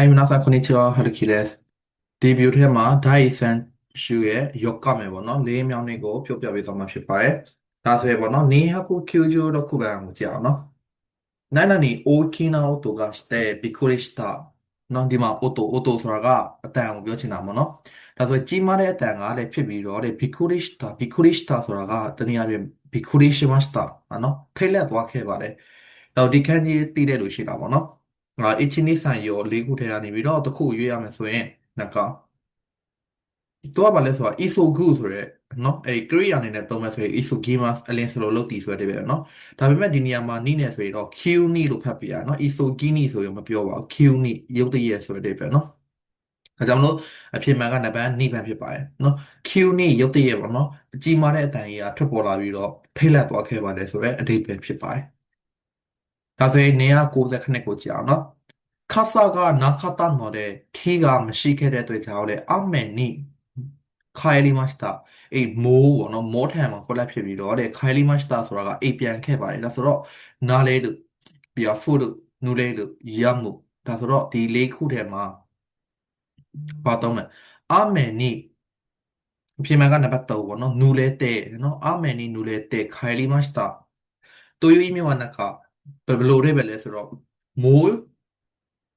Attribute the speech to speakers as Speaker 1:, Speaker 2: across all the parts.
Speaker 1: အိုင်မနာဆာကိုနီချီဝါဟာရခီလက်စ်ဒီဗီယိုထဲမှာဒိုင်ဆန်ရှူရဲ့ယောကမယ်ပေါ့နော်လေးမြောင်းလေးကိုဖြုတ်ပြပေးသွားမှာဖြစ်ပါတယ်ဒါဆိုရပေါ့နော်နေဟာကိုကျူဂျိုတော့ခုပဲအောင်ကြအောင်နော်နိုင်နာနီအိုကီနာအိုတိုကစတဲ့ဘီကူရစ်တာနော်ဒီမှာအိုတိုအိုတိုဆိုတာကအတန်ကိုပြောချင်တာပေါ့နော်ဒါဆိုကြီးမားတဲ့အတန်ကလည်းဖြစ်ပြီးတော့တဲ့ဘီကူရစ်တာဘီကူရစ်တာဆိုတာကတနည်းအားဖြင့်ဘီကူရစ်ရှမစတာနော်ထိလက်သွားခဲ့ပါတယ်တော့ဒီခန်းကြီးတည်တယ်လို့ရှိတာပေါ့နော် ငါအချင်းနိဆိုင်ရော၄ခုထဲကနေပြီးတော့တစ်ခုရွေးရမယ်ဆိုရင်ငါကသူကဘာလဲဆိုတော့ isogu ဆိုရဲเนาะအဲကရိယာအနေနဲ့သုံးမယ်ဆိုရင် isogimas အလင်းစလိုလုပ်တည်ဆိုတဲ့ပဲเนาะဒါပေမဲ့ဒီနေရာမှာနိနဲ့ဆိုရင်တော့ qni လို့ဖတ်ပြရเนาะ isogini ဆိုရင်မပြောပါဘူး qni ရုပ်တရက်ဆိုတဲ့ပဲเนาะဒါကြောင့်မလို့အဖြစ်မှန်ကနံပါတ်2ပဲဖြစ်ပါတယ်เนาะ qni ရုပ်တရက်ပေါ့เนาะအကြီးမားတဲ့အတန်ကြီးကထွက်ပေါ်လာပြီးတော့ထိတ်လန့်သွားခဲ့ပါတယ်ဆိုတော့အဓိပ္ပာယ်ဖြစ်ပါတယ် ဒါဆိုရင်969ကိုကြည့်အောင်နော်ခါဆာကနာခတာနော်တဲ့ထီကမရှိခဲ့တဲ့အတွက်ကြောင့်လေအမေနီခိုင်လီမတ်စတာအေးမိုးပေါ့နော်မောထန်မှာ collapse ဖြစ်ပြီးတော့တဲ့ခိုင်လီမတ်စတာဆိုတာကအေးပြန်ခဲ့ပါတယ်ဒါဆိုတော့နားလေလို့ပြီးတော့ food လို့နူလေလို့ရမှုဒါဆိုတော့ဒီလေးခုထဲမှာပါတော့မယ်အမေနီအပြင်မှာကနံပါတ်3ပေါ့နော်နူလေတဲ့နော်အမေနီနူလေတဲ့ခိုင်လီမတ်စတာတို့ယူအီမီဝနက ဘယ်လိုတွေပဲလဲဆိုတော့မိုး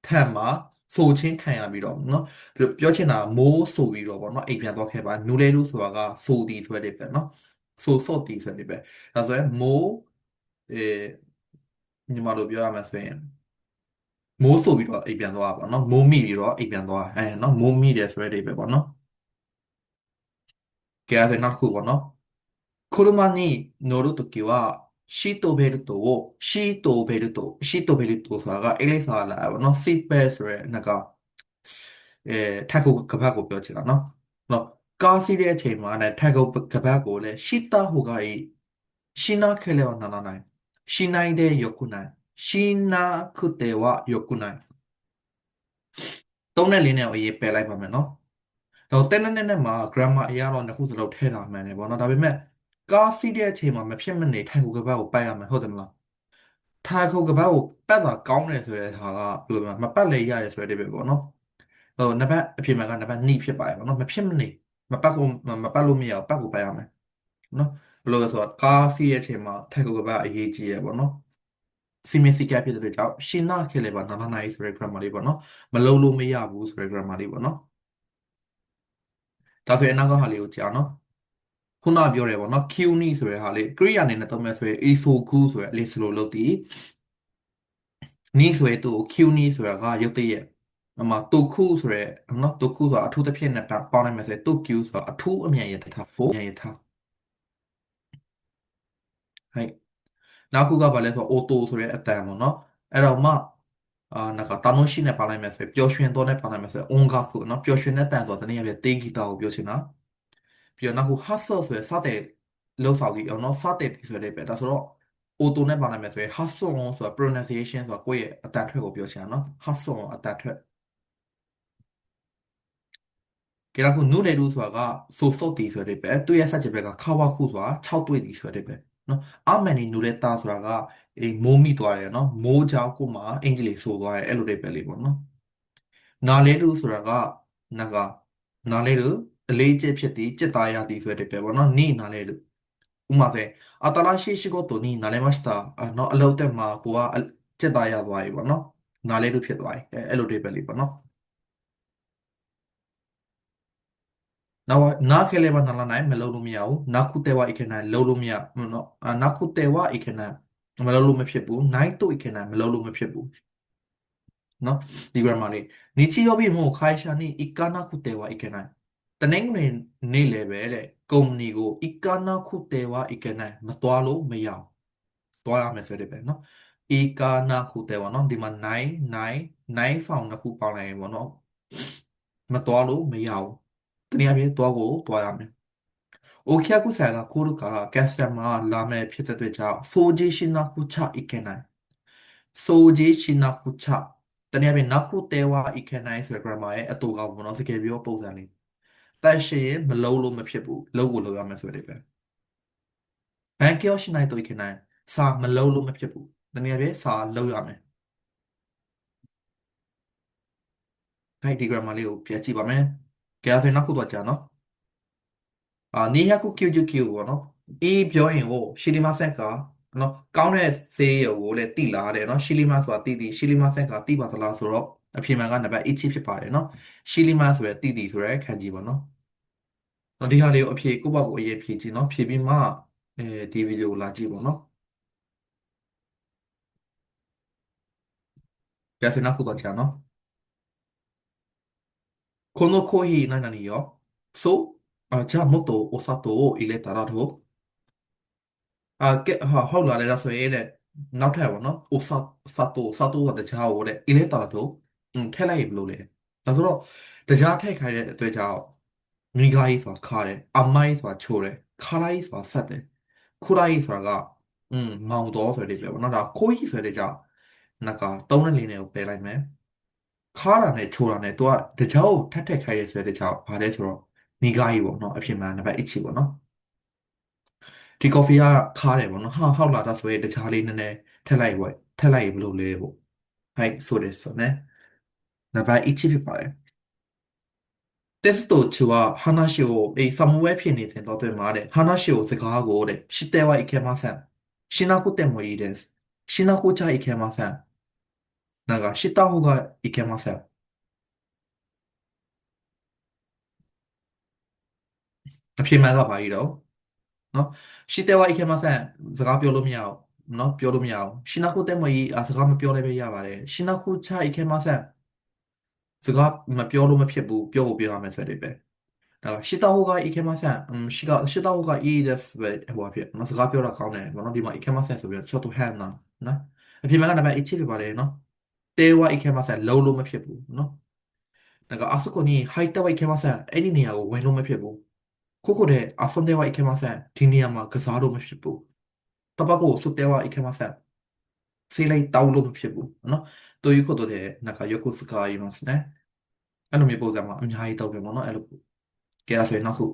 Speaker 1: ထံမှာဆိုချင်းခံရပြီးတော့เนาะပြောချင်တာမိုးဆိုပြီးတော့ဗောနော်အိမ်ပြန်သွားခဲ့ပါနူလဲလူဆိုတာကဆိုတီဆိုတဲ့ပဲเนาะဆိုဆော့တီဆိုတဲ့ပဲဒါဆိုရင်မိုးအဲညီမတို့ပြောရမှာဆိုရင်မိုးဆိုပြီးတော့အိမ်ပြန်သွားပါเนาะမိုးမိပြီးတော့အိမ်ပြန်သွားအဲเนาะမိုးမိတယ်ဆိုတဲ့ပဲဗောနော်ကဲအဲ့ဒါနောက်ခုဗောနော်車に乗るときは 시도베르토 시도베르토 시도베르토 사가 일리사라 너 시베스레 나가 에 타코 가바고 뼈지라 너ကာစီရဲ့အချိန်မှာနဲ့ထိုက်ကုတ်ကပတ်ကိုလည်းရှိတာဟိုကဤရှိနာခဲလေနာနာနိုင်ရှိနိုင်တဲ့ယခုနိုင်ရှိနာခုတေဝယခုနိုင်သုံးနဲ့လေးနဲ့အရေးပယ်လိုက်ပါမယ်နော်တော့တဲ့နဲ့နဲ့မှာ grammar အရာတော့တစ်ခုစလုံးထည့်တာမှန်တယ်ပေါ့နော်ဒါပေမဲ့ ကားစီးတဲ့အချိန်မှာမဖြစ်မနေထိုင်ခုကပတ်ကိုပတ်ရမယ်ဟုတ်တယ်မလားထိုင်ခုကပတ်ကိုပတ်တာကောင်းတယ်ဆိုတဲ့ဟာကဘယ်လိုလဲမပတ်လေရတယ်ဆိုတဲ့ပဲပေါ့နော်ဟိုနံပါတ်အဖြစ်မှန်ကနံပါတ်2ဖြစ်ပါတယ်ပေါ့နော်မဖြစ်မနေမပတ်ကိုမပတ်လို့မရဘူးပတ်ကိုပတ်ရမယ်နော်ဘယ်လိုလဲဆိုတော့ကားစီးတဲ့အချိန်မှာထိုင်ခုကပတ်အရေးကြီးရပေါ့နော်စီမီစီကဖြစ်တဲ့ကြောင့်ရှင်းနာခဲ့လေပါနာနာနိုင်ဆိုတဲ့ grammar လေးပေါ့နော်မလုံးလို့မရဘူးဆိုတဲ့ grammar လေးပေါ့နော်ဒါဆိုရင်အနောက်ကဟာလေးကိုကြားနော် ခုနပြောတယ်ပေါ့နော် qni ဆိုတဲ့ဟာလေးကရိယာအနေနဲ့သုံးမယ်ဆိုရင် isoku ဆိုတဲ့အလေးစလိုလုပ်သည် ni ဆိုတဲ့သူ့ကို qni ဆိုတာကရုပ်သိရဲ့အမတိုခုဆိုရဲနော်တိုခုဆိုတာအထူးသဖြင့်နဲ့ပေါင်းလိုက်မယ်ဆိုရင်တိုကျူဆိုတာအထူးအမြန်ရထားဖို့ရထားဟဲ့နောက်ခုကဘာလဲဆိုတော့အိုတိုဆိုရဲအတန်ပေါ့နော်အဲ့တော့မှအာနကတာနိုရှိနဲ့ပေါင်းလိုက်မယ်ဆိုရင်ပျော်ရွှင်သောနဲ့ပေါင်းလိုက်မယ်ဆိုရင်အွန်ဂါခုနော်ပျော်ရွှင်တဲ့အတန်ဆိုတာတနည်းအားဖြင့်တေဂီတာကိုပြောချင်တာ ပြီးတော့နောက်ခု hustle ဆိုရယ်စတဲ့လောက်ဆောင်ကြီးအောင်နော်စတဲ့ဆိုတဲ့ပဲဒါဆိုတော့ auto နဲ့ပါနိုင်မယ်ဆိုရင် hustle ဆိုတာ pronunciation ဆိုတာကိုယ့်ရဲ့အတန်ထွက်ကိုပြောချင်တာနော် hustle အတန်ထွက်ကြည့်ရခုနုလေလူဆိုတာကဆိုစော့တီဆိုတဲ့ပဲသူ့ရဲ့ဆက်ချက်ဘက်ကခါဝခုဆိုတာ6တွေ့တီဆိုတဲ့ပဲနော်အမန်နီနူတဲ့တာဆိုတာကအေးမိုးမိသွားတယ်နော်မိုးကြောင့်ကိုမှအင်္ဂလိပ်ဆိုသွားတယ်အဲ့လိုတွေပဲလေးပေါ့နော်နာလေလူဆိုတာကနာကနာလေလူ ဒလေးကျစ်ဖြစ်သည်จิตာယသည်ဆိုတဲ့ပဲပေါ့နော်နိနာလဲလို့ဥမာဆိုအတလာရှိရှိကိုသူနိနာလဲမစတာနော်အလောက်တက်မှာကိုကจิตာယသွားပြီပေါ့နော်နာလဲလို့ဖြစ်သွားပြီအဲအဲ့လိုတွေပဲလေးပေါ့နော်နော်နာခဲလဲမနာလာနိုင်မလုံးလို့မရဘူးနာခုတဲဝအိခဲနာလုံးလို့မရနော်နာခုတဲဝအိခဲနာမလုံးလို့မဖြစ်ဘူးနိုင်တို့အိခဲနာမလုံးလို့မဖြစ်ဘူးနော်ဒီ grammar လေး Nichiyobi mo kaisha ni ikana kutewa ikenai တနင်္ဂနွေနေ့လည်းပဲတဲ့ကုမ္ပဏီကိုအီကနာခုတေဝါအီကနာမသွားလို့မရအောင်သွားရမယ်ဆိုတဲ့ပဲเนาะအီကနာခုတေဝါเนาะဒီမှာ9 9 9 found တစ်ခုပေါင်းလိုက်ရင်ပေါ့เนาะမသွားလို့မရအောင်တနည်းအားဖြင့်သွားကိုသွားရမယ်โอเคကုဆိုင်ကကိုရကကက်စတမာလာမယ်ဖြစ်တဲ့အတွက်ကြောင့်ဆိုဂျီရှင်နာခုချအီကနာဆိုဂျီရှင်နာခုချတနည်းအားဖြင့်နောက်ခုတေဝါအီကနာဆိုတဲ့ grammar ရဲ့အတူကောင်ပေါ့เนาะစကားပြောပုံစံလေး တက်ရှိရင်မလုံးလို့မဖြစ်ဘူးလုံးကိုလုံးရမယ်ဆိုတဲ့ပဲဘန်ကျော်ရှင်နိုင်တော့အိကေနိုင်စာမလုံးလို့မဖြစ်ဘူးတနည်းအားဖြင့်စာလုံးရမယ်ဟိုက်ဒီ grammar လေးကိုပြန်ကြည့်ပါမယ်ကဲအဲ့ဒါဆိုရင်နောက်ခုတော့ကြာနော်အာနီယာကု QQQ ပေါ့နော်အေးပြောရင်ကိုရှီလီမာဆက်ကနော်ကောင်းတဲ့ဆေးရုံကိုလည်းတိလာတယ်နော်ရှီလီမာဆိုတာတိတိရှီလီမာဆက်ကတိပါသလားဆိုတော့အဖြေမှန်ကနံပါတ်1ဖြစ်ပါတယ်နော်ရှီလီမာဆိုရယ်တိတိဆိုရယ်ခံကြည့်ပါနော်နော် ဒီဟာလေးကိုအဖြေကိုယ့်ဘက်ကိုအရင်ဖြေကြည့်နော်ဖြေပြီးမှအဲဒီဗီဒီယိုကိုလာကြည့်ပါနော်ကဲဆိုနောက်ခုတော့ကြာနော်このコーヒー何々よそうあ、じゃあもっとお砂糖を入れたらどうအာကဲဟာဟုတ်လာတယ်ဒါဆိုရင်တဲ့နောက်ထပ်ပေါ့နော်အိုဆာဆာတိုဆာတိုကတခြားဟိုတဲ့အီလက်တာတော့อืมထည့်လိုက်ရင်ဘယ်လိုလဲဒါဆိုတော့တခြားထည့်ခိုင်းတဲ့အတွက်ကြော ငိဂါကြီးဆိုတာခါတယ်အမိုင်းဆိုတာချိုးတယ်ခါလိုက်ဆိုတာဆက်တယ်ခူရိုင်းဆိုတာကအင်းမောင်တော်ဆိုတဲ့ပဲပေါ့နော်ဒါခိုးကြီးဆိုတဲ့ကြောင့်နကသုံးနဲ့လေးနဲ့ကိုပယ်လိုက်မယ်ခါတာနဲ့ချိုးတာနဲ့သူကတကြောက်ထက်ထက်ခိုက်ရဲဆိုတဲ့ကြောင့်ဘာလဲဆိုတော့ငိဂါကြီးပေါ့နော်အဖြစ်မှန်နံပါတ်1ပေါ့နော်ဒီ coffee ကခါတယ်ပေါ့နော်ဟာဟောက်လာတာဆိုရင်တခြားလေးနည်းနည်းထက်လိုက်ပေါ့ထက်လိုက်ရင်ဘယ်လိုလဲပေါ့ဟိုက်ဆိုတဲ့ဆိုနဲ့နံပါတ်1ဖြစ်ပါတယ် テスト中は話を、え、サムウェイピに先例えばあれ、話をセカーゴでしてはいけません。しなくてもいいです。しなくちゃいけません。なんか、した方がいけません。အဖြစ်မှန်ကပါကြီးတော့နော်ရှိတဲ့ဝိုက်ခဲမဆန်စကားပြောလို့မရအောင်နော်ပြောလို့မရအောင်ရှင်းနာခုတဲ့မကြီးအစကားမပြောလည်းပဲရပါတယ်ရှင်းနာခုချအိခဲမဆန် စကားမပြောလို့မဖြစ်ဘူးပြောဖို့ပြောရမယ်ဆိုတဲ့ပဲだからした方がいけません。うん、しが、した方がいいですပဲဟိုအဖြစ်နော်စကားပြောတာကောင်းတယ်ဘောနော်ဒီမှာいけませんဆိုပြီးတော့ちょっと変なနော်အဖြစ်မှန်ကနံပါတ်1ဖြစ်ပါတယ်နော်တေဝいけませんလုံးလို့မဖြစ်ဘူးနော်なんかあそこに入ってはいけませんအဲ့ဒီနေရာကိုဝင်လို့မဖြစ်ဘူးここで遊んではいけません。ဒီနေရာမှာကစားလို့မဖြစ်ဘူး။タバコを吸ってはいけませ ん。ဆေးလိုက်တောက်လို့မဖြစ်ဘူးနော်။ということでなんかよく使いますね။အဲ့လိုမျိုးပုံစံမှာအများကြီးတောက်ပြန်ပေါ့နော်။အဲ့လိုကဲဒါဆိုရင်နောက်ခု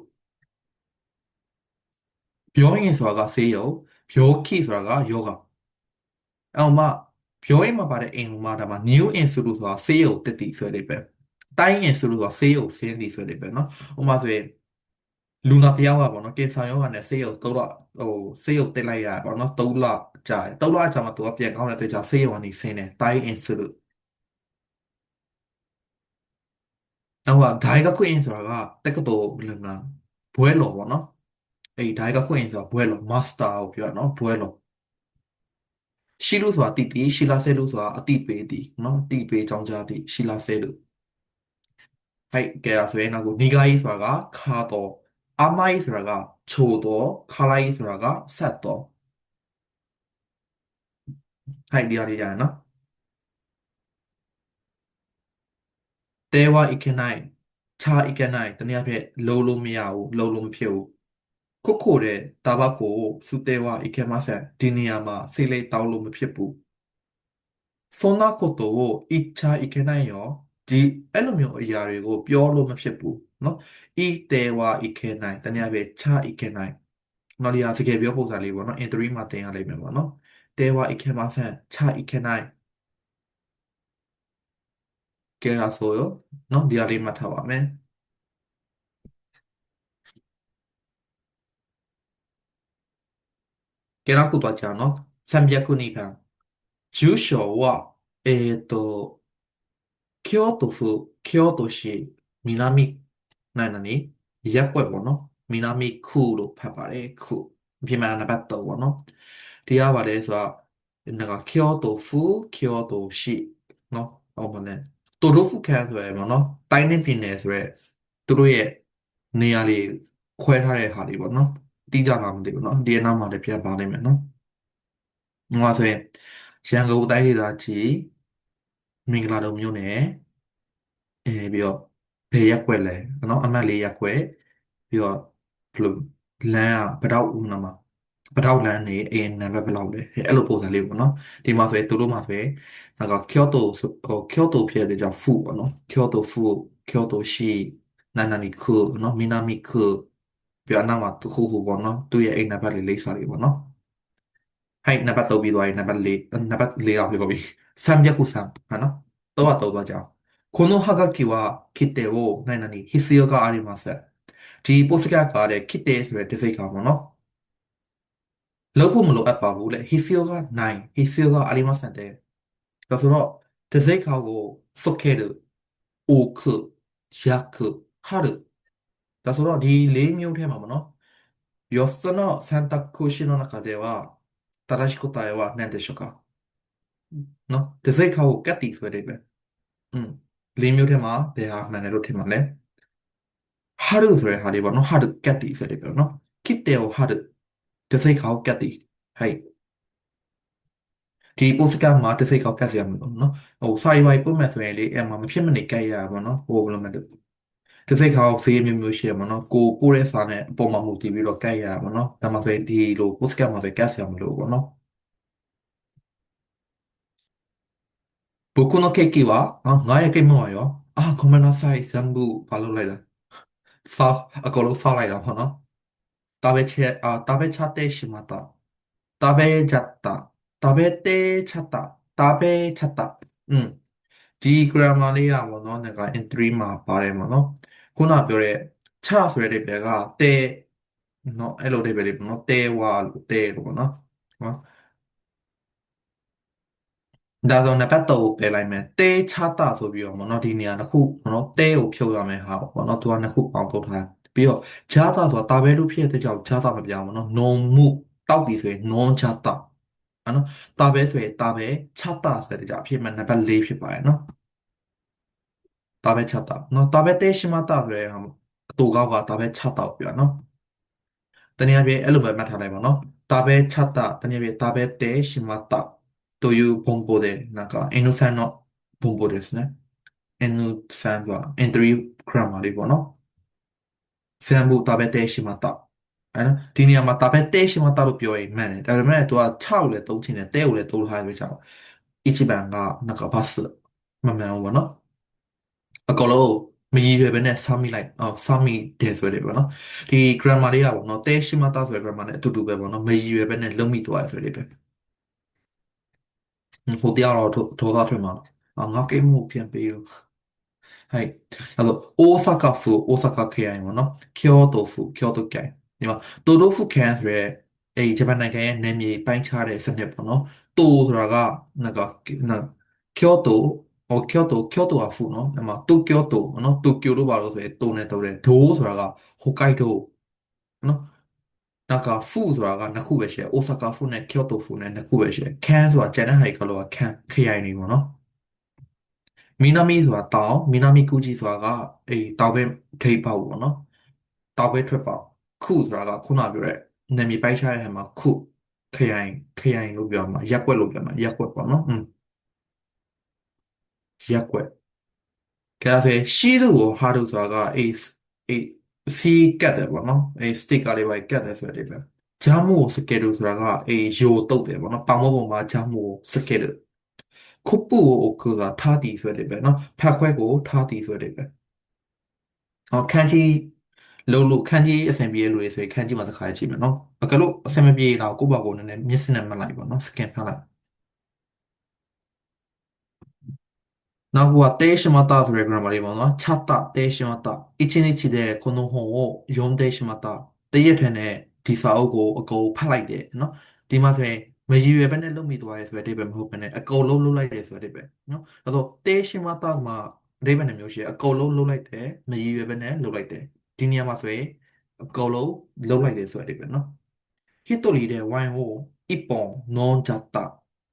Speaker 1: ပြောရင်ဆိုတာကဆေးရုံပြောခိဆိုတာကယောဂအဲ့မှာပြောရင်မှာပါတဲ့အိမ်မှာဒါမှာ new in ဆိုလို့ဆိုတာဆေးရုံတက်တည်ဆိုတဲ့ပဲတိုင်းရင်ဆိုလို့ဆိုတာဆေးရုံဆင်းတည်ဆိုတဲ့ပဲနော်ဥပမာဆိုရင် လူနာတယောက်ကပေါ့နော်ကင်ဆာရောဂါနဲ့ဆေးရုံ၃လဟိုဆေးရုံတက်လိုက်ရပေါ့နော်၃လကြာတယ်၃လကြာမှသူကပြန်ကောင်းတဲ့အတွက်ကြောင့်ဆေးရုံကနေဆင်းတယ်တိုင်းအင်ဆိုလို့နောက်ကဒိုင်ကခွင့်ဆိုတာကတက္ကသိုလ်ဘယ်လိုလဲဘွဲလော်ပေါ့နော်အဲ့ဒိုင်ကခွင့်ဆိုတာဘွဲလော်မာစတာကိုပြောရနော်ဘွဲလော်ရှိလို့ဆိုတာတိတိရှိလာဆဲလို့ဆိုတာအတိပေးတိနော်အတိပေးကြောင်းကြားတိရှိလာဆဲလို့ဟဲ့ကဲဆိုရင်နောက်ကိုနီဂါကြီးဆိုတာကခါတော့ 甘いဆိုတာကချိုတော့辛いဆိုတာကဆက်တော့ဟိုက်ဒီရရရနော်တဲဝအိကနိုင်ချာအိကနိုင်တနည်းအားဖြင့်လုံးလို့မရဘူးလုံးလို့မဖြစ်ဘူးကိုကိုတဲ့တာဘကိုစုတဲဝအိကမဆန်ဒီနေရာမှာဆေးလေးတောင်းလို့မဖြစ်ဘူးそんなことを言っちゃいけないよ ဒီအဲ့လိုမျိုးအရာတွေကိုပြောလို့မဖြစ်ဘူးเนาะဤတေဝဤခေနိုင်တနည်းပဲချဤခေနိုင်နော်ဒီဟာတကယ်ပြောပုံစံလေးပေါ့နော် in 3မှာသင်ရလိမ့်မယ်ပေါ့နော်တေဝဤခေမဆန်ချဤခေနိုင်ကဲလားဆိုရောနော်ဒီဟာလေးမှတ်ထားပါမယ်ကဲလားခုတော့ကြာနော်စံပြခုနိဗ္ဗာန်ဂျူးရှောဝအေတော 京都府京都市南နိုင်နာနေရက်ွက်ပေါ့နော်မီနာမီခုလို့ဖတ်ပါတယ်ခုပြင်မာနံပါတ်3ပေါ့နော်ဒီကပါလဲဆိုတော့なんか京都府京都市နော်ဟောမလဲတူရုဖုခန်ဆိုရယ်ပေါ့နော်တိုင်းနဲ့ပြည်နယ်ဆိုရယ်သူတို့ရဲ့နေရာလေးခွဲထားတဲ့ဟာလေးပေါ့နော်တိကျတာမသိဘူးနော်ဒီအနောက်မှာလည်းပြပါလိမ့်မယ်နော်ဟိုဆိုရင်ရန်ကုန်တိုင်းဒေသကြီး မင်္ဂလာတုံမြို့နယ်အဲပြီးတော့ဘယ်ရက်ွက်လဲเนาะအမှတ်၄ရက်ွက်ပြီးတော့ဘယ်လိုလမ်းอ่ะပတောက်ဦးနော်မှာပတောက်လမ်းနေအင်းနံပါတ်ဘယ်လောက်လဲအဲ့လိုပုံစံလေးပေါ့နော်ဒီမှာဆိုရင်သူတို့မှာဆိုရင်ငါကကျောတိုဟိုကျောတိုဖြစ်တဲ့ကြောင့်ဖူပေါ့နော်ကျောတိုဖူကျောတိုရှိနာနာနီခုနော်မီနာမီခုပြီးတော့နောက်မှာသူခုခုပေါ့နော်သူ့ရဲ့အိမ်နံပါတ်လေးလိမ့်စာလေးပေါ့နော်ဟိုက်နံပါတ်တုပ်ပြီးသွားရင်နံပါတ်၄နံပါတ်၄ရောက်ပြီ 303かなどうだどじゃん。このはがきは規定を何々？必要があります。地ポスキャーカーで規定する手続きかもの。ロコムロアパブで必要がない。必要がありませんで。その手続きを避ける、多く、弱、る。だその四、例名テーマもの。4つの選択肢の中では、正しい答えは何でしょうか？ နော်တစိုက်ခါကိုကတ်တီဆိုတဲ့ပဲอืมလေးမျိုးထဲမှာဘယ်ဟာမှန်တယ်လို့ထင်ပါလဲဟာရုဆိုတဲ့ဟာလေးပေါ့နော်ဟာရုကတ်တီဆိုတဲ့ပဲနော်ခစ်တယ်ဟာရုတစိုက်ခါကိုကတ်တီဟဲ့ဒီ post ကမှာတစိုက်ခါကတ်စီရမှာပေါ့နော်ဟို sorry bye ပို့မယ်ဆိုရင်လေအဲ့မှာမဖြစ်မနေကတ်ရတာပေါ့နော်ဟိုဘယ်လိုမှမလုပ်တစိတ်ခါအောင်ဈေးမျိုးမျိုးရှိရမှာနော်ကိုပို့တဲ့စာနဲ့အပေါ်မှာမူတည်ပြီးတော့ကတ်ရတာပေါ့နော်ဒါမှဆိုရင်ဒီလို post ကမှာပဲကတ်ဆရာမလို့ပေါ့နော် 僕のケーキは、あ、がやけもんよ。あ、ごめんなさい。全部、バルライダー。さ、あ、これ、さらいだ、ほな。食べちゃ、あ、食べちゃってしまった。食べちゃった。食べてちゃった。食べちゃった。うん。D グラマリアもの、なんか、エントリーマーパレもの。このアプリ、チャースレレベルが、て、の、エロレベルの、ては、て、この、 ဒါဆိုနံပါတ်3ကိုပယ်လိုက်မယ်တဲချတာဆိုပြီးတော့ပေါ့နော်ဒီနေရာတစ်ခုပေါ့နော်တဲကိုဖြုတ်ရမယ်ဟာပေါ့နော်သူကနှစ်ခုပေါင်းထုတ်ထားပြီးတော့ဂျာတာဆိုတာတာဘဲလို့ဖြစ်တဲ့ကြောင့်ဂျာတာမပြောင်းဘူးနော်နုံမှုတောက်ပြီဆိုရင်နွန်ဂျာတာအဲ့နော်တာဘဲဆိုရင်တာဘဲချတာဆိုတဲ့ကြောင့်အဖြစ်မှနံပါတ်4ဖြစ်ပါတယ်နော်တာဘဲချတာနော်တာဘဲတဲရှိမတာဆိုရင်အတူကောက်ကတာဘဲချတာကိုပြောနော်တနည်းအားဖြင့်အဲ့လိုပဲမှတ်ထားလိုက်ပါနော်တာဘဲချတာတနည်းအားဖြင့်တာဘဲတဲရှိမたという文法で、なんか N さんの文法ですね。N さんは entry grammar လေးပေါ့နော်။全部食べてしまった။အဲ့နော်ဒီနေရာမှာ食べてしまったလို့ပြောရင်မှန်တယ်။ဒါပေမဲ့သူက6ကိုလည်းသုံးချင်တယ်၊တဲကိုလည်းသုံးထားရတဲ့ကြောင့်一番がなんかバスမမှန်ဘူးပေါ့နော်။အကောင်လုံးမရည်ရွယ်ပဲနဲ့စာမိလိုက်အော်စာမိတယ်ဆိုတယ်ပေါ့နော်။ဒီ grammar လေးကပေါ့နော်တဲရှိမတာဆိုတဲ့ grammar နဲ့အတူတူပဲပေါ့နော်။မရည်ရွယ်ပဲနဲ့လုံးမိသွားရဆိုတယ်ပဲ။ ဟိုတရားတော့ဒေါသထွက်မှာနော်ငါကိမှုပြန်ပေးလို့ဟဲ့အဲ့တော့အိုဆာကာဖူအိုဆာကာခရိုင်ပေါ့နော်ကျိုတိုဖူကျိုတိုခရိုင်ဒီမှာတိုတိုဖူခရိုင်ဆိုရဲအဲဂျပန်နိုင်ငံရဲ့နယ်မြေပိုင်းခြားတဲ့စနစ်ပေါ့နော်တိုဆိုတာကနာကနာကျိုတိုဟိုကျိုတိုကျိုတိုအဖူနော်အဲ့မှာတိုကျိုတိုနော်တိုကျိုလို့ပါလို့ဆိုရဲတိုနဲ့တိုတယ်ဒိုးဆိုတာကဟိုကိုက်ဒိုနော် နောက်က fu ဆိုတာကနှစ်ခုပဲရှိတယ် Osaka fu နဲ့ Kyoto fu နဲ့နှစ်ခုပဲရှိတယ် kan ဆိုတာကျန်တဲ့ဟာတွေကလောက kan ခရိုင်တွေပေါ့နော် minami ဆိုတာတောင် minami kuji ဆိုတာကအေးတောင်ဘက်ထိပ်ပေါက်ပေါ့နော်တောင်ဘက်ထွက်ပေါက်ခုဆိုတာကခုနပြောတဲ့နာမည်ပိုက်ချတဲ့ဟာမှာခုခရိုင်ခရိုင်လို့ပြောမှာရက်ွက်လို့ပြောမှာရက်ွက်ပေါ့နော်อืมရက်ွက်ကဲဒါဆိုရှီတို့ဟာတို့ဆိုတာကအေးအေး စီကတ်တယ်ပေါ့နော်အဲစတစ်ကာလေးပဲကတ်တယ်ဆိုတဲ့ပဲဂျာမိုစကယ်ဒူဆိုတာကအဲယိုတုတ်တယ်ပေါ့နော်ပေါင်မပုံမှာဂျာမိုစကယ်ဒူခုပူကိုကထားတီဆိုတဲ့ပဲနော်ဖက်ခွဲကိုထားတီဆိုတဲ့ပဲဟောခန်းကြီးလုံးလို့ခန်းကြီးအဆင်ပြေလို့ဆိုရင်ခန်းကြီးမှာတစ်ခါကြည့်မယ်နော်အကလို့အဆင်မပြေတော့ကိုယ့်ဘာကိုနည်းနည်းမျက်စိနဲ့မှတ်လိုက်ပါနော်စကန်ဖတ်လိုက် နောက်は定しまったそれぐらいまで今のは、チャッタ、定しまった。一日でこの本を読んでしまった。တရက်ထဲနဲ့ဒီစာအုပ်ကိုအကုန်ဖတ်လိုက်တယ်နော်ဒီမှာဆိုရင်မရည်ရွယ်ပဲနဲ့လုပ်မိသွားရဲဆိုတဲ့အဓိပ္ပာယ်မဟုတ်ဘဲနဲ့အကုန်လုံးလုပ်လိုက်တယ်ဆိုတဲ့အဓိပ္ပာယ်နော်အဲဆိုတေးရှင်မတာမှာအဓိပ္ပာယ်နှမျိုးရှိတယ်အကုန်လုံးလုပ်လိုက်တယ်မရည်ရွယ်ပဲနဲ့လုပ်လိုက်တယ်ဒီနေရာမှာဆိုရင်အကုန်လုံးလုပ်လိုက်တယ်ဆိုတဲ့အဓိပ္ပာယ်နော်ဟစ်တိုလီတဲ့ဝိုင်းကို一本飲んじゃった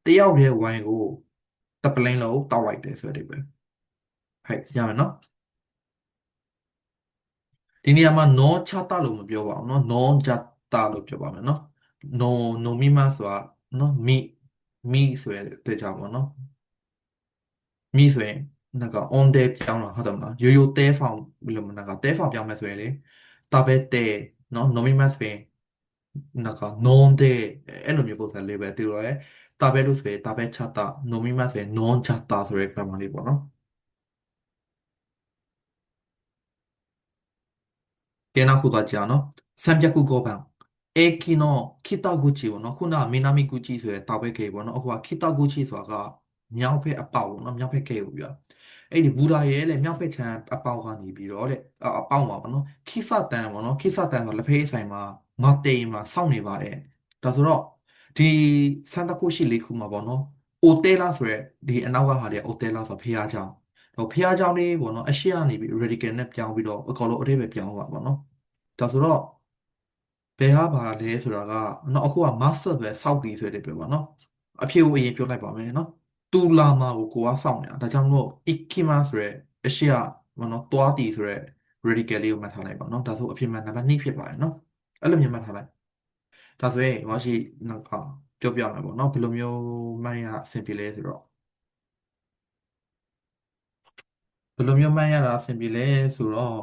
Speaker 1: တယောက်ရဲ့ဝိုင်းကို တပလင်းလုံးတောက်လိုက်တယ်ဆိုတဲ့အဓိပ္ပာယ်ဟုတ်ရမယ်နော်ဒီနေရာမှာ no chata လို့မပြောပါဘူးเนาะ no jata လို့ပြောပါမယ်เนาะ no no mima ဆိုတာเนาะ mi mi ဆိုရတဲ့ကြောင့်ပေါ့เนาะ mi ဆိုရင်なんか on day ပြောင်းတာဟုတ်တယ်မလားရိုးရိုးတဲဖောင်ဘယ်လိုမなんかတဲဖောင်ပြောင်းမယ်ဆိုရင်လေတာပဲတဲเนาะ no mima ဆိုရင် なんか飲んで、えのみぼされべっていうのね、食べるすべ、食べちゃった、飲みますべ、飲んじゃった、それからまりぼの。けなことはじゃあの、305番。駅の北口をの、こんな南口すべ、食べけぼの、こは北口そが、မြောက်ဖက်အပေါက်ပေါ့နော်မြောက်ဖက်ခဲ့ကိုပြအဲ့ဒီဘူဒါရဲ့လေမြောက်ဖက်ခြမ်းအပေါက်ကနေပြီးတော့လေအပေါက်မှာပေါ့နော်ခိစတန်ပေါ့နော်ခိစတန်ဆိုလက်ဖေးဆိုင်မှာ မတေးမှာစောင့်နေပါတယ်ဒါဆိုတော့ဒီစန်တာကိုရှိလေးခုမှာပေါ့နော်အိုတဲလာဆိုရဲဒီအနောက်ကဟာတွေကအိုတဲလာဆိုဖះเจ้าတော့ဖះเจ้าလေးပေါ့နော်အရှိကနေပြီး radical နဲ့ပြောင်းပြီးတော့အကောင်လုံးအထိပ္ပယ်ပြောင်းသွားပါပေါ့နော်ဒါဆိုတော့ဘယ်ဟာပါလဲဆိုတာကနော်အခုက master ပဲစောက်ပြီးဆိုတဲ့ပဲပေါ့နော်အဖြစ်ကိုအရင်ပြောလိုက်ပါမယ်နော်တူလာမာကိုကိုကစောင့်နေတာဒါကြောင့်မို့ ikima ဆိုရဲအရှိကပေါ့နော်တွားတီဆိုရဲ radical လေးကိုမှတ်ထားလိုက်ပါနော်ဒါဆိုအဖြစ်မှန်နံပါတ်2ဖြစ်ပါတယ်နော် အဲ့လိုမျိုးမှတ်ထားလိုက်ဒါဆိုရင်မရှိနောက်ကပြောပြမယ်ပေါ့နော်ဘယ်လိုမျိုးမှတ်ရအဆင်ပြေလဲဆိုတော့ဘယ်လိုမျိုးမှတ်ရတာအဆင်ပြေလဲဆိုတော့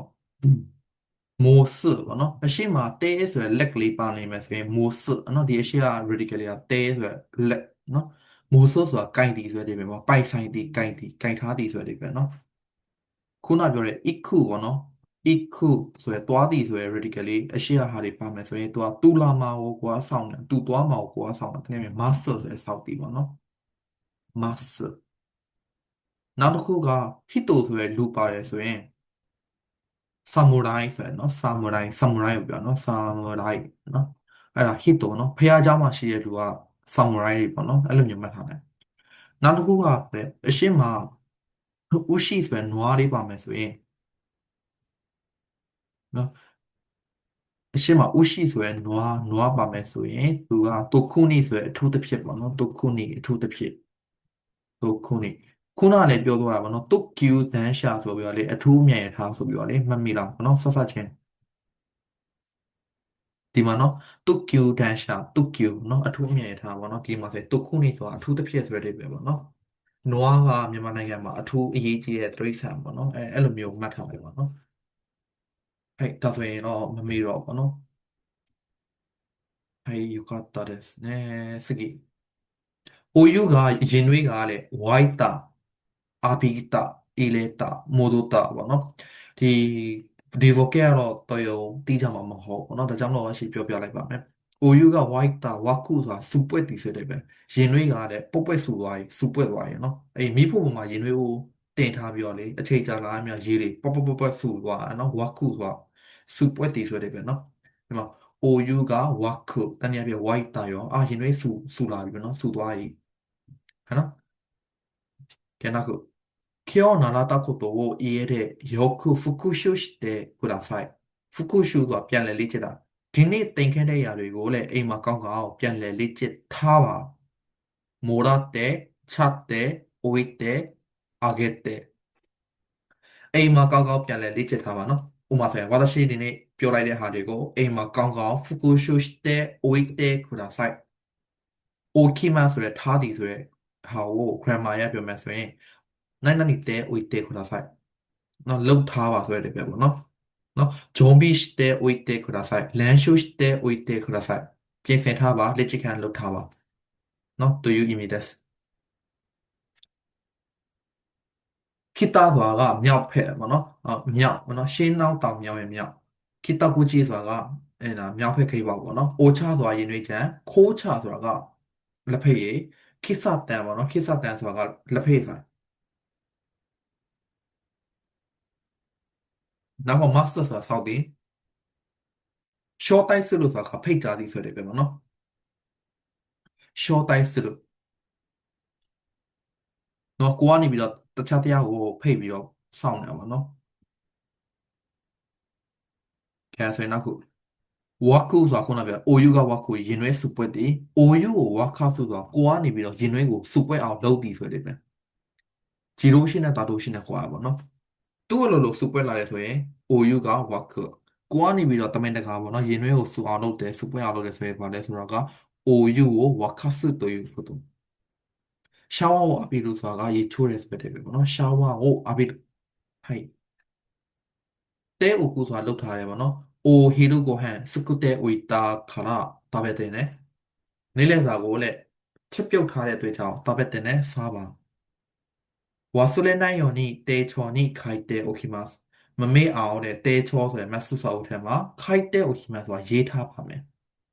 Speaker 1: မိုးစပေါ့နော်အရှိမတဲဆိုရယ်လက်ကလေးပါနေမယ်ဆိုရင်မိုးစနော်ဒီအရှိက radical ကတဲဆိုရယ်လက်နော်မိုးစဆိုတာကင်တီဆိုတဲ့ပဲပေါ့ပိုက်ဆိုင်တီကင်တီကင်ထားတီဆိုတဲ့ပဲနော်ခုနပြောတဲ့ iku ပေါ့နော် iku ဆိုရယ်သွားတီဆိုရယ် radical လေးအရှိကဟာတွေပါမယ်ဆိုရင်သူကတူလာမာကိုကိုကစောင့်တယ်တူသွားမာကိုကိုကစောင့်တယ်တကယ်မြ master ဆိုရယ်စောင့်တီပေါ့နော် master နောက်တစ်ခုက hito ဆိုရယ်လူပါတယ်ဆိုရင်ဆာမူရိုင်းဆိုရယ်နော်ဆာမူရိုင်းဆာမူရိုင်းကိုပြောနော်ဆာမူရိုင်းနော်အဲ့ဒါဟစ်တိုနော်ဖះเจ้าမှာရှိတဲ့လူကဆာမူရိုင်းတွေပေါ့နော်အဲ့လိုမျိုးမှတ်ထားတယ်နောက်တစ်ခုကပဲအရှင်းမှာဥရှိဆိုရယ်နွားလေးပါမယ်ဆိုရင် နော်အရှင်းမှာဥရှိဆိုရယ်နွားနွားပါမယ်ဆိုရင်သူကတုခုနီဆိုရယ်အထူးတစ်ဖြစ်ပေါ့နော်တုခုနီအထူးတစ်ဖြစ်တုခုနီခုနကလည်းပြောသွားတာပေါ့နော်တုတ်ကျူတန်းရှာဆိုပြီးတော့လေအထူးအမြန်ရထားဆိုပြီးတော့လေမှတ်မိလားပေါ့နော်ဆက်ဆက်ချင်းဒီမှာနော်တုတ်ကျူတန်းရှာတုတ်ကျူနော်အထူးအမြန်ရထားပေါ့နော်ဒီမှာဆိုတုတ်ခုနေဆိုတာအထူးတစ်ဖြစ်ဆိုတဲ့ပဲပေါ့နော်နွားကမြန်မာနိုင်ငံမှာအထူးအရေးကြီးတဲ့တိရစ္ဆာန်ပေါ့နော်အဲအဲ့လိုမျိုးမှတ်ထားလိုက်ပါနော် はいဒါဆိုရင်တော့မမေ့တော့ပေါ့နော်はいよかったですね次お湯がရင်နွေးကလည်း white တာအာဘီတာအီလေတာမိုဒိုတာပေါ့နော်ဒီဒီ vocal ကတော့တော်ရုံတီးကြမှာမဟုတ်ဘူးเนาะဒါကြောင့်တော့ရှိပြောပြလိုက်ပါမယ် OU က white တာ waku ဆိုတာစူပွက်တီဆိုတဲ့ပဲရင်နွေးကလည်းပုတ်ပွက်ဆူသွားပြီစူပွက်သွားရင်เนาะအဲ့မိဖို့ပေါ်မှာရင်နွေးကို တင်ထားပြီးတော့လေအချိန်ကြာလာအမြရေးတွေပပပပစုသွားနော်ဝါကုသွားစုပွက်တီဆိုတဲ့ပြန်နော်ဒီမှာ OU ကဝါကုတနည်းပြ white တာရောအာရင်တွေစုစုလာပြီပေါ့နော်စုသွားပြီဟဲ့နော်ကဲနောက်ခု今日習ったことを家でよく復習してください。復習はပြန်လည်လေ့ကျင့်တာ။ဒီနေ့သင်ခဲ့တဲ့ຢာတွေကိုလည်းအိမ်မှာကောင်းကောင်းပြန်လည်လေ့ကျင့်ထားပါ။မိုရတဲ့၊ချတဲ့၊ဝိတဲ့ いてあげてအိမ်မှာကောင်းကောင်းပြန်လည်လေ့ကျင့်ထားပါနော်ဥပမာဆိုရင်私ဒီနေ့ပြောလိုက်တဲ့ဟာတွေကိုအိမ်မှာကောင်းကောင်း復習しておいてください置きますဆိုရယ်ထားသည်ဆိုရယ်ဟာကို grammar ရပြောမယ်ဆိုရင်何々で置いてください。の、လုပ်ထားပါဆိုတဲ့ပြပေါ့နော်။နော်、準備しておいてください。練習しておいてください。ပြင်ဆင်ထားပါလက်ချခံလုပ်ထားပါ။နော်という ခိတဆိုတာကမြောက်ဖက်ပေါ့နော်မြောက်ပေါ့နော်ရှင်းနောက်တောင်မြောက်ရဲ့မြောက်ခိတကူကြီးဆိုတာကအဲ့ဒါမြောက်ဖက်ခိပေါ့ပေါ့နော်အိုချဆိုတာရင်တွေချံခိုးချဆိုတာကလက်ဖက်ရည်ခိစတန်ပေါ့နော်ခိစတန်ဆိုတာကလက်ဖက်ဆိုင်နောက်ကမတ်စတာဆိုတာစောက်တည် short တိုက်စစ်လို့ဆိုတာကဖိတ်ကြသည်ဆိုတယ်ပဲပေါ့နော် short တိုက်စစ်လို့တော့ကိုကနေပြီးတော့ တခြားတရားကိုဖိတ်ပြီးတော့စောင့်နေတာပေါ့နော်ကဲဆိုရင်နောက်ခု waku ဆိုတာခုနကပြော OU က waku ရင်နွဲစုပွက်တယ် OU ကို waka ဆိုတာကိုကနေပြီးတော့ရင်နွဲကိုစုပွက်အောင်လုပ်သည်ဆိုတဲ့ပဲဂျီရိုရှင်းနဲ့တာတိုရှင်းနဲ့ကွာပေါ့နော်သူ့အလိုလိုစုပွက်လာတယ်ဆိုရင် OU က waku ကိုကနေပြီးတော့တမင်တကာပေါ့နော်ရင်နွဲကိုစုအောင်လုပ်တယ်စုပွက်အောင်လုပ်တယ်ဆိုရင်ဘာလဲဆိုတော့က OU ကို wakasu ということ 샤워ကိုအပိလို့ဆိုတာကရေချိုးတယ်ဆိုတဲ့ပဲပေါ့နော်။ shower ကိုအပိဟိုက်တဲအိုကူဆိုတာလောက်ထားတယ်ပေါ့နော်။အိုဟီလူကိုဟန်စကုတဲအိုတာခလာတာပဲတင်နေ။နေလဲစာကိုလည်းချက်ပြုတ်ထားတဲ့အတွက်ကြောင့်တာပဲတင်နေစားပါ။ဝါဆလဲနိုင်ယောနီတဲချော်နီခိုက်တဲအိုခိမတ်မမေ့အောင်တဲ့တဲချောဆိုတဲ့မဆုစာအုပ်ထဲမှာခိုက်တဲအိုခိမတ်ဆိုတာရေးထားပါမယ်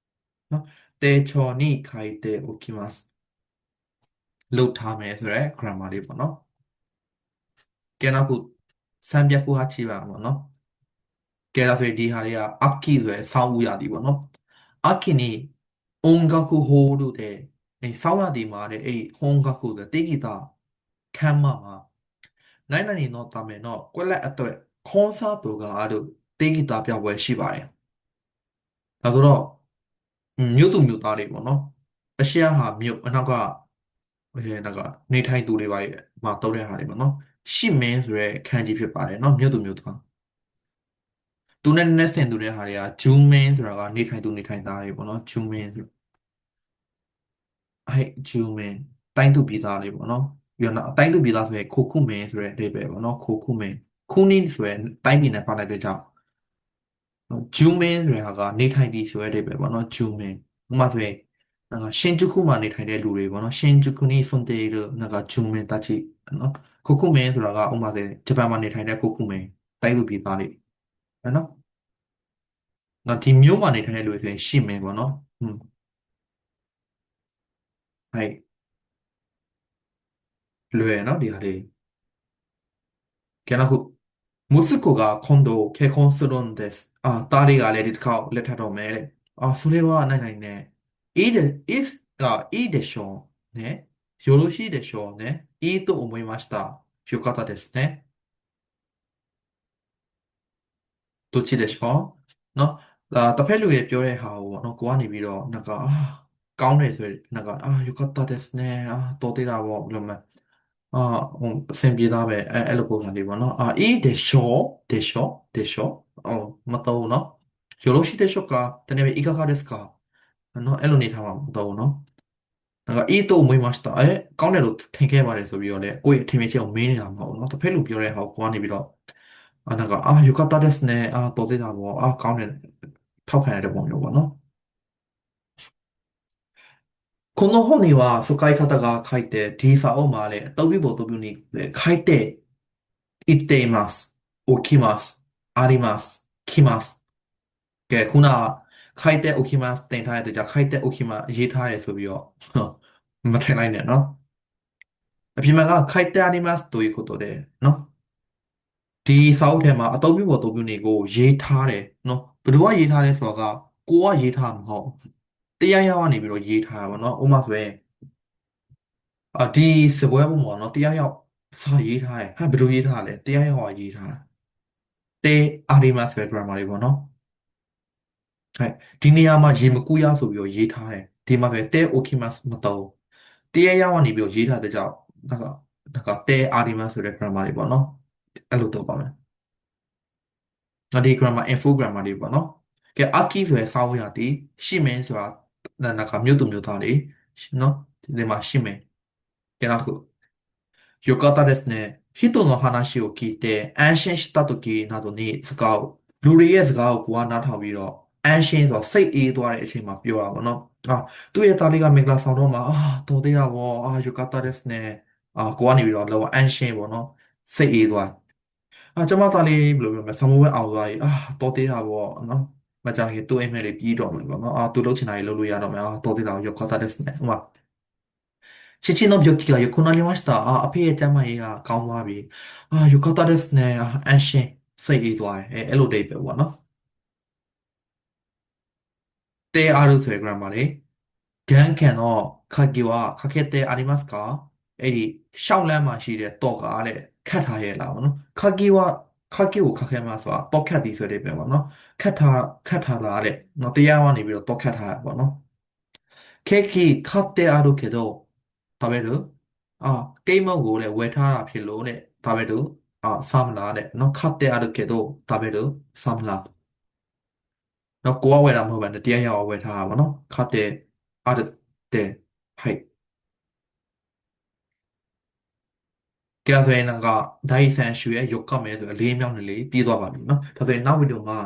Speaker 1: ။နော်။တဲချော်နီခိုက်တဲအိုခိမတ် လုပ်ထားမယ်ဆိုတော့ grammar လေးပေါ့နော်ကဲနောက်ခုစံပြခုဟာချိပါပေါ့နော်ကဲဒါဆိုရင်ဒီဟာလေးကအကီဆိုရယ်စောင်းဦးရသည်ပေါ့နော်အကီနီအုံကခုဟိုးတို့တဲ့အဲစောင်းရသည်မှာတဲ့အဲ့ဒီဟုံးကခုတဲ့တေဂီတာခမ်းမမှာနိုင်နိုင်နေတော့တာမယ်နော်ကွက်လက်အတွက်ခွန်စားသူကအားတို့တေဂီတာပြပွဲရှိပါတယ်ဒါဆိုတော့မြို့သူမြို့သားတွေပေါ့နော်အရှေ့ဟာမြို့အနောက်က အဲနောက်ကနေထိုင်သူတွေပါရဲ့မှာတုံးတဲ့ဟာတွေပေါ့နော်ရှစ်မင်းဆိုရဲခန်းကြီးဖြစ်ပါတယ်နော်မြို့သူမြို့သားသူနဲ့နည်းနည်းဆင်တူတဲ့ဟာတွေကဂျူးမင်းဆိုတာကနေထိုင်သူနေထိုင်သားတွေပေါ့နော်ဂျူးမင်းဆိုအဲဂျူးမင်းတိုင်းသူပြည်သားတွေပေါ့နော်ပြီးတော့နောက်တိုင်းသူပြည်သားဆိုရင်ခိုခုမင်းဆိုတဲ့အဓိပ္ပာယ်ပေါ့နော်ခိုခုမင်းခုနီဆိုရင်တိုင်းပြည်နဲ့ပါလိုက်တဲ့ကြောင့်ဂျူးမင်းဆိုတဲ့ဟာကနေထိုင်သည်ဆိုတဲ့အဓိပ္ပာယ်ပေါ့နော်ဂျူးမင်းဥပမာဆိုရင် なんか新宿မှာနေထိုင်တဲ့လူတွေပေါ့နော်新宿に住んでいるなんか住民たちနော်ခိုခုမင်းဆိုတာကဥပမာဆိုဂျပန်မှာနေထိုင်တဲ့ခိုခုမင်းတိုင်းသူပြည်သားတွေနော်နော်ဒီမျိုးမှာနေထိုင်တဲ့လူတွေဆိုရင်ရှိမယ်ပေါ့နော်อืมはいလွယ်နော်ဒီဟာလေးကဲနောက်ခု息子が今度結婚するんですあ딸이がလည်းဒီတစ်ခေါက်လက်ထပ်တော့မယ်တဲ့あそれはないないね いいでいいあいいでしょうねよろしいでしょうねいいと思いましたよかったですねどっちでしょうနော်ဒါတစ်ဖက်လူရဲ့ပြောတဲ့ဟာကိုပေါ့နော်ကိုကနေပြီးတော့なんかအာကောင်းတယ်ဆိုရင်なんかအာよかったですねအာတော်သေးတာပေါ့ဘယ်လိုမှအာဟိုအဆင်ပြေသားပဲအဲအဲ့လိုပုံစံလေးပေါ့နော်အာいいでしょうでしょでしょအော်မတော်နော်よろしいでしょうかတနေ့いかがですか နော်အဲ့လိုနေထားမှာမတော်ဘူးနော်なんかいいと思いましたအဲကောင်းတယ်လို့ထင်ခဲ့ပါတယ်ဆိုပြီးတော့လေကိုယ့်ရဲ့ထင်မြင်ချက်ကိုမေးနေတာမဟုတ်ဘူးနော်တစ်ဖက်လူပြောတဲ့ဟာကိုကိုကနေပြီးတော့あ、なんか、あ、よかったですね。あ、တော်သေးတာပေါ့။အာကောင်းတယ်ထောက်ခံရတဲ့ပုံမျိုးပေါ့နော်။この本には使い方が書いて D စာအုပ်မှာလည်းအသုံးပြုဖို့အသုံးပြုနည်းလည်း書いて言っています。起きます。あります。来ます。ကဲခုနက 書いて起きますတင်ထားတဲ့အတွက်ကြောင့်書いて起きますရေးထားတယ်ဆိုပြီးတော့မထင်လိုက်နဲ့နော်။အပြင်မှာက書いてありますということでနော်ဒီစာအုပ်ထဲမှာအသုံးပြုဖို့အသုံးပြုနေကိုရေးထားတယ်နော်ဘယ်သူကရေးထားလဲဆိုတော့ကကိုကရေးထားမှာမဟုတ်တရားရောက်ကနေပြီးတော့ရေးထားတာပေါ့နော်ဥပမာဆိုရင်အာဒီစပွဲပုံမှာနော်တရားရောက်စာရေးထားတယ်ဟာဘယ်သူရေးထားလဲတရားရောက်ကရေးထားတေအာရီမတ်ဆိုတဲ့ grammar တွေပေါ့နော် ဟဲ့ဒီနေရာမှာရေမကူရဆိုပြီးတော့ရေးထားတယ်ဒီမှာဆိုရင်တေအိုကီမတ်မတော့တရားရောက်ကနေပြီးတော့ရေးထားတဲ့ကြောင့်ဒါကဒါကတေအာရီမတ်ဆိုတဲ့ grammar တွေပေါ့နော်အဲ့လိုတော့ပါမယ်။ဒါဒီ grammar info grammar တွေပေါ့နော်။ကဲ aki ဆိုရယ်စာဝေးရသည်ရှိမင်းဆိုတာなんかမြို့သူမြို့သားတွေနော်ဒီမှာရှိမင်းကဲနောက်တစ်ခုよかったですね。人の話を聞いて安心した時などに使うလူတွေရဲ့စကားကိုကိုကနားထောင်ပြီးတော့ anxious ဆိုစိတ်အေးသွားတဲ့အချိန်မှာပြောတာပေါ့နော်အာသူ့ရဲ့သားလေးကမင်္ဂလာဆောင်တော့မှာအာတော်သေးတာပေါ့အာ Yucatanes နဲ့အာကိုကနေပြီးတော့လော anxious ပေါ့နော်စိတ်အေးသွားအာကျမသားလေးဘယ်လိုပြောမလဲဆမိုးဝဲအောင်သွားရေအာတော်သေးတာပေါ့နော်မကြောင်ရေသူ့အိမ်မက်လေးပြီးတော့မယ်ပေါ့နော်အာသူလှုပ်ချင်တာကြီးလှုပ်လို့ရတော့မယ်အာတော်သေးတာကို Yucatanes နဲ့ဟိုမှာချစ်ချင်းတော့ပြောကြည့်ရခုနလေးမစတာအာအဖေရဲ့ကျမကြီးကကောင်းသွားပြီအာ Yucatanes နဲ့ anxious စိတ်အေးသွားတယ်အဲအဲ့လိုတိတ်ပဲပေါ့နော် てあるそれぐらいまで。じゃんけんの鍵はかけてありますかえり、シャオランマシでとかあれ、かたへらわの。鍵は鍵をかけますわ。とかでそれべわの。かた、かたらあれ。のてやわにびろとかたわの。ケーキ買ってあるけど、食べるあ、ゲームをね、ウェターラピローね、食べるあ、サムラーね、の買ってあるけど、食べるサムラー。 နော်ကိုကဝယ်တာမဟုတ်ပါနဲ့တရားရောက်ဝယ်ထားတာပါနော်ခတဲ့အတဲ့ဟိုက်ကဲဆိုရင်ကဒိုင်ဆန်ရှူရဲ့ယုတ်ကမဲဆိုအလေးမြောက်နေလေးပြီးသွားပါပြီနော်ဒါဆိုရင်နောက်ဗီဒီယိုမှာ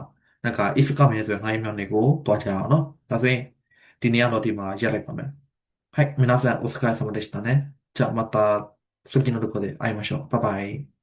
Speaker 1: နက is ကမဲဆိုရင်ငါးမြောက်နေကိုတွားချအောင်နော်ဒါဆိုရင်ဒီနေ့ကတော့ဒီမှာရက်လိုက်ပါမယ်はい、皆さんお疲れ様でしたね。じゃあまた次のとこで会いましょう。バイバイ。